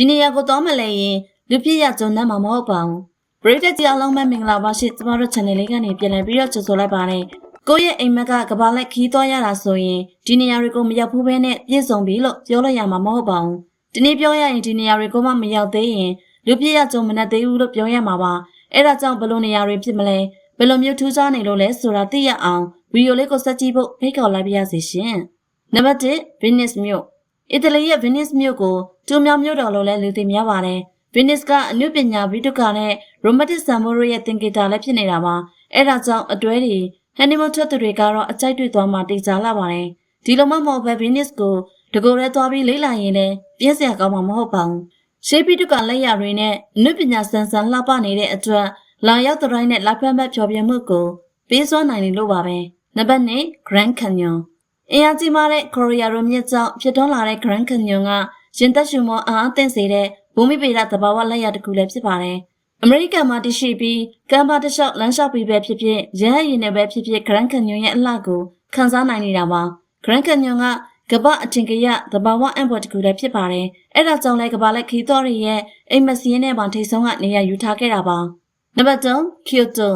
ဒီနေရာကိုတော့မလဲရင်လူပြည့်ရကြုံနဲ့မှာမဟုတ်ပါဘူးပရိသတ်ကြီးအလုံးမဲ့မင်္ဂလာပါရှိကျမတို့ channel လေးကနေပြန်လည်ပြီးတော့ကြိုဆိုလိုက်ပါတယ်ကိုယ့်ရဲ့အိမ်မက်ကကဘာလက်ခီးသွားရတာဆိုရင်ဒီနေရာတွေကိုမရောက်ဘူးပဲနဲ့ပြည့်စုံပြီလို့ပြောလို့ရမှာမဟုတ်ပါဘူးဒီနေ့ပြောရရင်ဒီနေရာတွေကိုမှမရောက်သေးရင်လူပြည့်ရကြုံမနဲ့သေးဘူးလို့ပြောရမှာပါအဲ့ဒါကြောင့်ဘယ်လိုနေရာတွေဖြစ်မလဲဘယ်လိုမျိုးထူးခြားနေလို့လဲဆိုတာသိရအောင်ဗီဒီယိုလေးကိုစက်ကြည့်ဖို့ဖိတ်ခေါ်လိုက်ပါရစေရှင်နံပါတ်1 Venice မြို့ အီတလီရဲ့ Venice မြို့ကိုတူမြောင်မြို့တော်လို့လည်းလူသိများပါတယ်။ Venice ကအနုပညာဗိတုကနဲ့ romantic ဆံမိုးရဲ့သင်္ကေတလည်းဖြစ်နေတာပါ။အဲဒါကြောင့်အတွဲတွေ honeymoon ထွက်သူတွေကတော့အကြိုက်တွေ့သွားမှတိတ်ကြလာပါတယ်။ဒီလိုမှမဟုတ်ပဲ Venice ကိုတကူရဲသွားပြီးလေ့လာရင်လည်းပြည့်စရာကောင်းမှာမဟုတ်ပါဘူး။ရှေးဗိတုကလက်ရာတွေနဲ့အနုပညာစံစံလှပနေတဲ့အတွက်လာရောက်တဲ့တိုင်းနဲ့လက်ဖက်မဲ့ဖြောပြမှုကိုပေးစွမ်းနိုင်တယ်လို့ပါပဲ။နံပါတ်2 Grand Canyon အင်အားကြီးမားတဲ့ကိုရီးယားရိုမြစ်ကြောင့်ဖြစ်ထွန်းလာတဲ့ Grand Canyon ကရင်သက်ရှုမောအားအသင့်စေတဲ့ဘူမိဗေဒသဘာဝလက်ရတစ်ခုလည်းဖြစ်ပါတယ်။အမေရိကန်မှာတရှိပြီးကမ်ဘာတလျှောက်လမ်းလျှောက်ပြီးပဲဖြစ်ဖြစ်ရဟတ်ရင်နဲ့ပဲဖြစ်ဖြစ် Grand Canyon ရဲ့အလှကိုခန်းစားနိုင်နေတာပါ။ Grand Canyon ကကမ္ဘာအထင်ကရသဘာဝအံ့ဖွယ်တစ်ခုလည်းဖြစ်ပါတယ်။အဲဒါကြောင့်လည်းကမ္ဘာလက်ခီးတော်ရဲ့အိမ်မစီးရင်နဲ့ပါထိတ်ဆုံးကနေရာယူထားခဲ့တာပါ။နံပါတ်3 Kyoto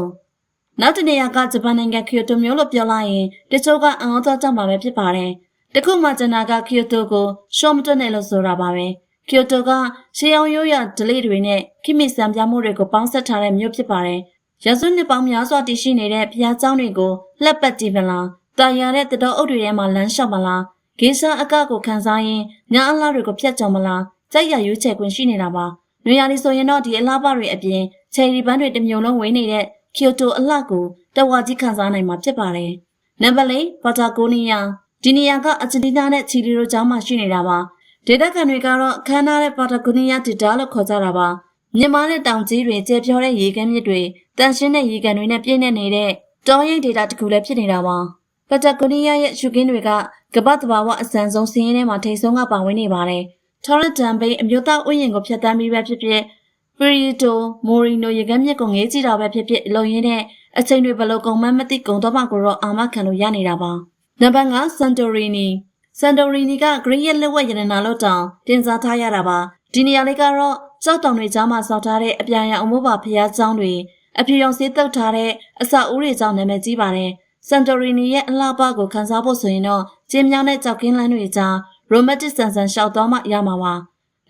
နောက်တနေရာကဂျပန်နိုင်ငံကီယိုတိုမြို့လို့ပြောလိုက်ရင်တချို့ကအံ့ဩသွားကြမှာပဲဖြစ်ပါတယ်။တခုမှကျွန်တော်ကကီယိုတိုကိုရှော့မတွက်နဲ့လို့ဆိုတာပါပဲ။ကီယိုတိုကရှေးအောင်ရိုးရဒလိတွေနဲ့ခိမိစံပြမှုတွေကိုပေါင်းစပ်ထားတဲ့မြို့ဖြစ်ပါတယ်။ရာစုနှစ်ပေါင်းများစွာတည်ရှိနေတဲ့ဘုရားကျောင်းတွေကိုလှက်ပတ်ကြည့်မလား။တာယာတဲ့တတော်အုပ်တွေထဲမှာလမ်းလျှောက်မလား။ဂေးရှာအကကိုခန်းစားရင်ညာအလားတွေကိုဖြတ်ကျော်မလား။ကြိုက်ရရွေးချယ်ခွင့်ရှိနေတာပါ။နွေရာသီဆိုရင်တော့ဒီအလားပါတွေအပြင်ချယ်ရီပန်းတွေတစ်မျိုးလုံးဝေးနေတဲ့ ကီယိုတိုအလှကိုတဝါကြီးခံစားနိုင်မှာဖြစ်ပါတယ်။နံပါတ်၄ပါတာဂိုနီးယားဒီနေရာကအဂျင်တီးနားနဲ့ချီလီတို့ကြားမှာရှိနေတာပါ။ဒေသခံတွေကတော့ခမ်းနားတဲ့ပါတာဂိုနီးယားဒေတာလို့ခေါ်ကြတာပါ။မြန်မာနဲ့တောင်ကြီးတွေကျဲပြောတဲ့ရေကမ်းမြစ်တွေတန်ရှင်းတဲ့ရေကန်တွေနဲ့ပြည့်နေနေတဲ့တောရိပ်ဒေတာတစ်ခုလည်းဖြစ်နေတာပါ။ပါတာဂိုနီးယားရဲ့ရှုခင်းတွေကကမ္ဘာတဘာဝအစံဆုံးစီးရင်ထဲမှာထိတ်ဆုံးကပါဝင်နေပါတယ်။ထော်ရတန်ဘိန်းအမျိုးသားဥယျာဉ်ကိုဖျက်ဆီးပြီးပဲဖြစ်ဖြစ် ပရီတိုမိုရီနိုရေကမ်းမြစ်ကိုငေးကြည့်တာပဲဖြစ်ဖြစ်လုံရင်းတဲ့အချိန်တွေဘယ်လိုကုန်မှမသိကုန်တော့မှကိုတော့အာမခံလို့ရနေတာပါနံပါတ်5 Santorini Santorini က Greek ရဲ့လက်ဝက်ရတနာလို့တောင်တင်စားထားရတာပါဒီနေရာလေးကတော့ကြောက်တောင်တွေကြားမှာစောက်ထားတဲ့အပြန်ရအမိုးပါဖျားကျောင်းတွေအဖြူရောင်စေးတုပ်ထားတဲ့အစာအိုးတွေကြောင့်နာမည်ကြီးပါတယ် Santorini ရဲ့အလှပကိုခန်းစားဖို့ဆိုရင်တော့ကျင်းမြောင်းတဲ့ကြောက်ကင်းလန်းတွေကြား romantic ဆန်ဆန်ရှောက်သွားမှရမှာပါ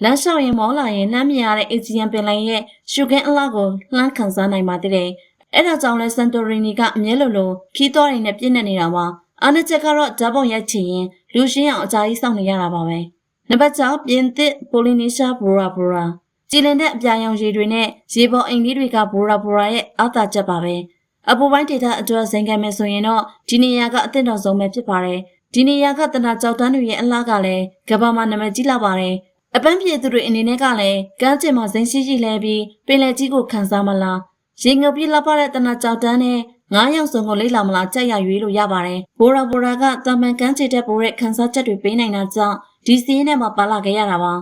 လမ်းလျှောက်ရင်မောလာရင်လှမ်းမြင်ရတဲ့ AGM ပင်လိုင်းရဲ့ရှုခင်းအလှကိုလှမ်းခံစားနိုင်ပါသေးတယ်။အဲ့ဒါကြောင့်လဲစန်တိုရီနီကအမြဲလိုလိုခီးသွားတွေနဲ့ပြည့်နေနေတာပါ။အားနည်းချက်ကတော့ဓာတ်ပုံရိုက်ချင်ရင်လူရှင်းအောင်အကြာကြီးစောင့်နေရတာပါပဲ။နံပါတ်6ပြင်သစ်ပိုလီနီရှားဘူရာဘူရာကြည်လင်တဲ့အပြာရောင်ရည်တွေနဲ့ရေပေါ်အိမ်လေးတွေကဘူရာဘူရာရဲ့အောက်တာချက်ပါပဲ။အပူပိုင်းဒေတာအတွက်ဇင်ခံမယ်ဆိုရင်တော့ဒီနေရာကအသင့်တော်ဆုံးပဲဖြစ်ပါတယ်။ဒီနေရာကတနာကြောက်တန်းတွေရဲ့အလားကလည်းကဘာမှာနာမည်ကြီးလာပါတယ်။ အပန်းပြေသူတွေအနေနဲ့ကလည်းကမ်းကျင်မှာဇိမ်ရှိရှိလဲပြီးပင်လယ်ကြီးကိုခံစားမလားရေငုပ်ပြီးလှပတဲ့တနကြောက်တန်းနဲ့ငါးယောက်စုံကိုလိမ့်လာမလားကြက်ရရွေးလို့ရပါတယ်ဘိုရာဘိုရာကတာမန်ကမ်းခြေတက်ပိုးတဲ့ခံစားချက်တွေပေးနိုင်တာကြောင့်ဒီစီးရင်ထဲမှာပါလာခဲ့ရတာပါ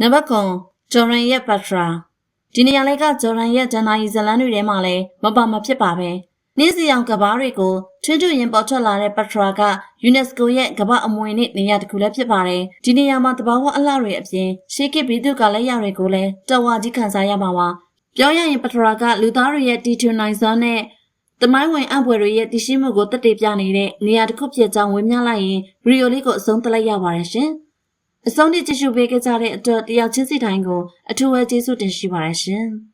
နံပါတ်9ဂျော်ရန်ရဲ့ပတ်ထရာဒီနေရာလေးကဂျော်ရန်ရဲ့ဒန်နာယီဇလန်တွေထဲမှာလည်းမပါမဖြစ်ပါပဲနှင်းစီအောင်ကဘာတွေကို ထွန်းထွန်းရင်ပေါ်ထွက်လာတဲ့ပထရာက UNESCO ရဲ့ကမ္ဘာအမွေနဲ့နေရာတစ်ခုလည်းဖြစ်ပါတယ်။ဒီနေရာမှာတဘာဝအလှတွေအပြင်ရှေးခေတ်ဘီသူကလည်းရတွေကိုလည်းတဝါကြီးခံစားရမှာပါ။ပြောရရင်ပထရာကလူသားတွေရဲ့တီထွန်နိုင်စွမ်းနဲ့တမိုင်းဝင်အပွဲတွေရဲ့တရှိမှုကိုတက်တေပြနေတဲ့နေရာတစ်ခုဖြစ်ကြောင်းဝေမျှလိုက်ရင်ဗီဒီယိုလေးကိုအဆုံးသတ်လိုက်ရပါတယ်ရှင်။အဆုံးထိကြည့်ရှုပေးကြတဲ့အတွက်တယောက်ချင်းစီတိုင်းကိုအထူးပဲကျေးဇူးတင်ရှိပါတယ်ရှင်။